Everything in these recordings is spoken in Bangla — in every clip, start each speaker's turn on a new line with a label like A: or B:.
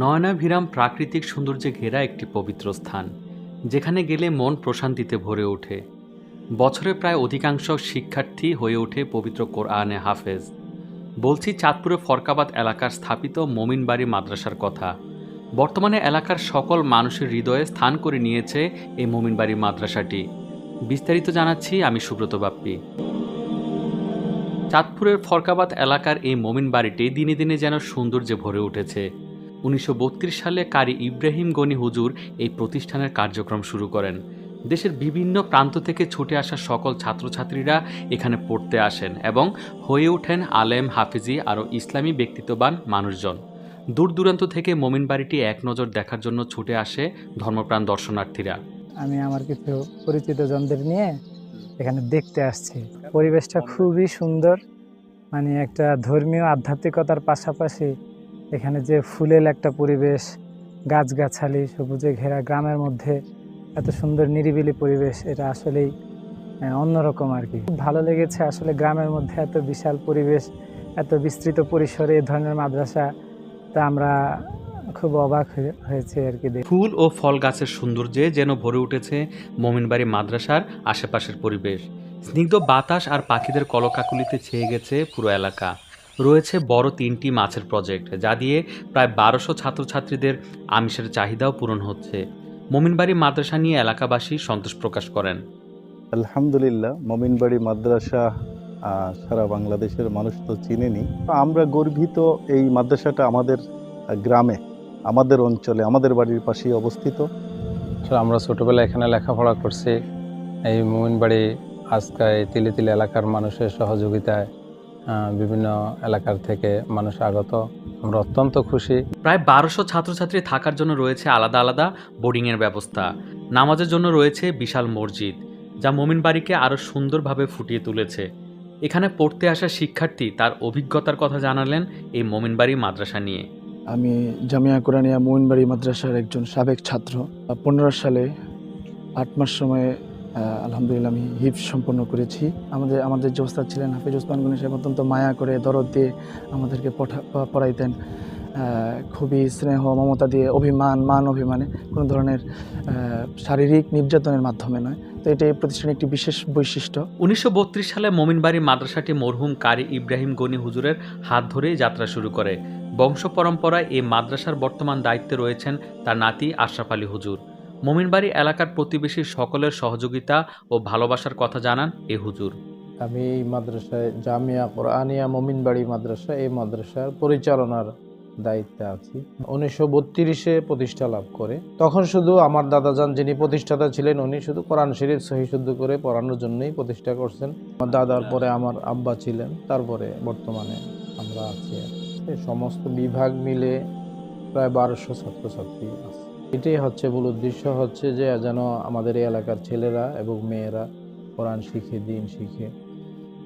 A: নয়নাভিরাম প্রাকৃতিক সৌন্দর্যে ঘেরা একটি পবিত্র স্থান, যেখানে গেলে মন প্রশান্তিতে ভরে ওঠে। বছরে প্রায় অধিকাংশ শিক্ষার্থী হয়ে ওঠে পবিত্র কোরআনে হাফেজ। বলছি চাঁদপুরে ফরকাবাদ এলাকার স্থাপিত মমিনবাড়ি মাদ্রাসার কথা। বর্তমানে এলাকার সকল মানুষের হৃদয়ে স্থান করে নিয়েছে এই মমিনবাড়ি মাদ্রাসাটি। বিস্তারিত জানাচ্ছি আমি সুব্রত বাপ্পি। চাঁদপুরের ফরকাবাদ এলাকার এই মমিন বাড়িটি দিনে দিনে যেন সৌন্দর্যে ভরে উঠেছে। উনিশশো বত্রিশ সালে কারি ইব্রাহিম গনি হুজুর এই প্রতিষ্ঠানের কার্যক্রম শুরু করেন। দেশের বিভিন্ন প্রান্ত থেকে ছুটে আসা সকল ছাত্রছাত্রীরা এখানে পড়তে আসেন এবং হয়ে ওঠেন আলেম, হাফিজি আরও ইসলামী ব্যক্তিত্ববান মানুষজন। দূর দূরান্ত থেকে মমিন বাড়িটি এক নজর দেখার জন্য ছুটে আসে ধর্মপ্রাণ দর্শনার্থীরা।
B: আমি আমার কিছু পরিচিত জনদের নিয়ে এখানে দেখতে আসছি। পরিবেশটা খুবই সুন্দর মানে একটা ধর্মীয় আধ্যাত্মিকতার পাশাপাশি এখানে যে ফুলেল একটা পরিবেশ, গাছগাছালি, সবুজে ঘেরা গ্রামের মধ্যে এত সুন্দর নিরিবিলি পরিবেশ, এটা আসলেই অন্যরকম আর কি। খুব ভালো লেগেছে আসলে গ্রামের মধ্যে এত বিশাল পরিবেশ, এত বিস্তৃত পরিসরে এ ধরনের মাদ্রাসা, তা আমরা খুব অবাক হয়ে- হয়েছে আর কি।
A: ফুল ও ফল গাছের সৌন্দর্যে যেন ভরে উঠেছে মমিনবাড়ি মাদ্রাসার আশেপাশের পরিবেশ। স্নিগ্ধ বাতাস আর পাখিদের কলকাকুলিতে ছেয়ে গেছে পুরো এলাকা। রয়েছে বড় তিনটি মাছের প্রজেক্ট যা দিয়ে প্রায় বারোশো ছাত্রছাত্রীদের আমিষের চাহিদাও পূরণ হচ্ছে। মমিনবাড়ি মাদ্রাসা নিয়ে এলাকাবাসী সন্তোষ প্রকাশ করেন।
C: আলহামদুলিল্লাহ মমিনবাড়ি মাদ্রাসা সারা বাংলাদেশের মানুষ তো চিনেনি। আমরা গর্বিত এই মাদ্রাসাটা আমাদের গ্রামে আমাদের অঞ্চলে আমাদের বাড়ির পাশেই অবস্থিত।
D: আমরা ছোটবেলায় এখানে লেখাপড়া করছি। এই মোমিনবাড়ি আজকায় তিলে তিলে এলাকার মানুষের সহযোগিতায় বিভিন্ন এলাকার থেকে মানুষ আগত। আমরা অত্যন্ত খুশি।
A: প্রায় বারোশো ছাত্রছাত্রী থাকার জন্য রয়েছে আলাদা আলাদা বোর্ডিংয়ের ব্যবস্থা। নামাজের জন্য রয়েছে বিশাল মসজিদ যা মমিনবাড়িকে আরও সুন্দরভাবে ফুটিয়ে তুলেছে। এখানে পড়তে আসা শিক্ষার্থী তার অভিজ্ঞতার কথা জানালেন এই মমিনবাড়ি মাদ্রাসা নিয়ে।
E: আমি জামিয়া কোরআনিয়া মোমিনবাড়ি মাদ্রাসার একজন সাবেক ছাত্র। পনেরো সালে আট মাস সময়ে আলহামদুলিল্লাহ আমি হিফ সম্পন্ন করেছি। আমাদের আমাদের যে ওস্তাদ ছিলেন হাফিজ ওসমান গনি সাহেব অত্যন্ত মায়া করে দরদ দিয়ে আমাদেরকে পঠা- পড়াইতেন। খুবই স্নেহ, মমতা দিয়ে অভিমান, মান অভিমানে কোনো ধরনের শারীরিক নির্যাতনের মাধ্যমে নয়। তো এটা এই প্রতিষ্ঠানের একটি বিশেষ বৈশিষ্ট্য।
A: উনিশশো বত্রিশ সালে মমিনবাড়ি মাদ্রাসাটি মরহুম কারি ইব্রাহিম গনি হুজুরের হাত ধরেই যাত্রা শুরু করে। বংশ পরম্পরায় এই মাদ্রাসার বর্তমান দায়িত্বে রয়েছেন তার নাতি আশরাফ আলী হুজুর। মমিনবাড়ি এলাকার প্রতিবেশী সকলের সহযোগিতা ও ভালোবাসার কথা জানান এ হুজুর।
F: আমি এই মাদ্রাসায় জামিয়া কোরআনিয়া মমিনবাড়ি মাদ্রাসা এই মাদ্রাসার পরিচালনার দায়িত্বে আছি। উনিশশো বত্রিশে প্রতিষ্ঠা লাভ করে। তখন শুধু আমার দাদাজান যিনি প্রতিষ্ঠাতা ছিলেন, উনি শুধু কোরআন শরীফ সহি শুদ্ধ করে পড়ানোর জন্যই প্রতিষ্ঠা করছেন। আমার দাদার পরে আমার আব্বা ছিলেন, তারপরে বর্তমানে আমরা আছি। সমস্ত বিভাগ মিলে প্রায় বারোশো ছাত্রছাত্রী আছে। এটাই হচ্ছে মূল উদ্দেশ্য হচ্ছে যে যেন আমাদের এই এলাকার ছেলেরা এবং মেয়েরা কোরআন শিখে, দিন শিখে।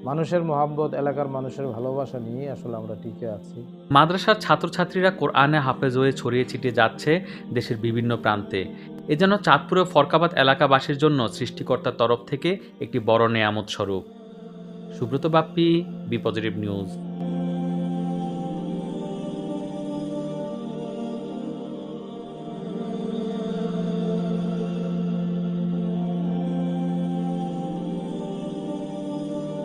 F: মানুষের মহাব্বত, এলাকার মানুষের ভালোবাসা নিয়ে আসলে আমরা টিকে আছি।
A: মাদ্রাসার ছাত্রছাত্রীরা কোরআনে হাফেজ হয়ে ছড়িয়ে ছিটিয়ে যাচ্ছে দেশের বিভিন্ন প্রান্তে। এ যেন চাঁদপুরে ফরকাবাদ এলাকাবাসীর জন্য সৃষ্টিকর্তার তরফ থেকে একটি বড় নেয়ামত স্বরূপ। Subrata Bappi B positive news.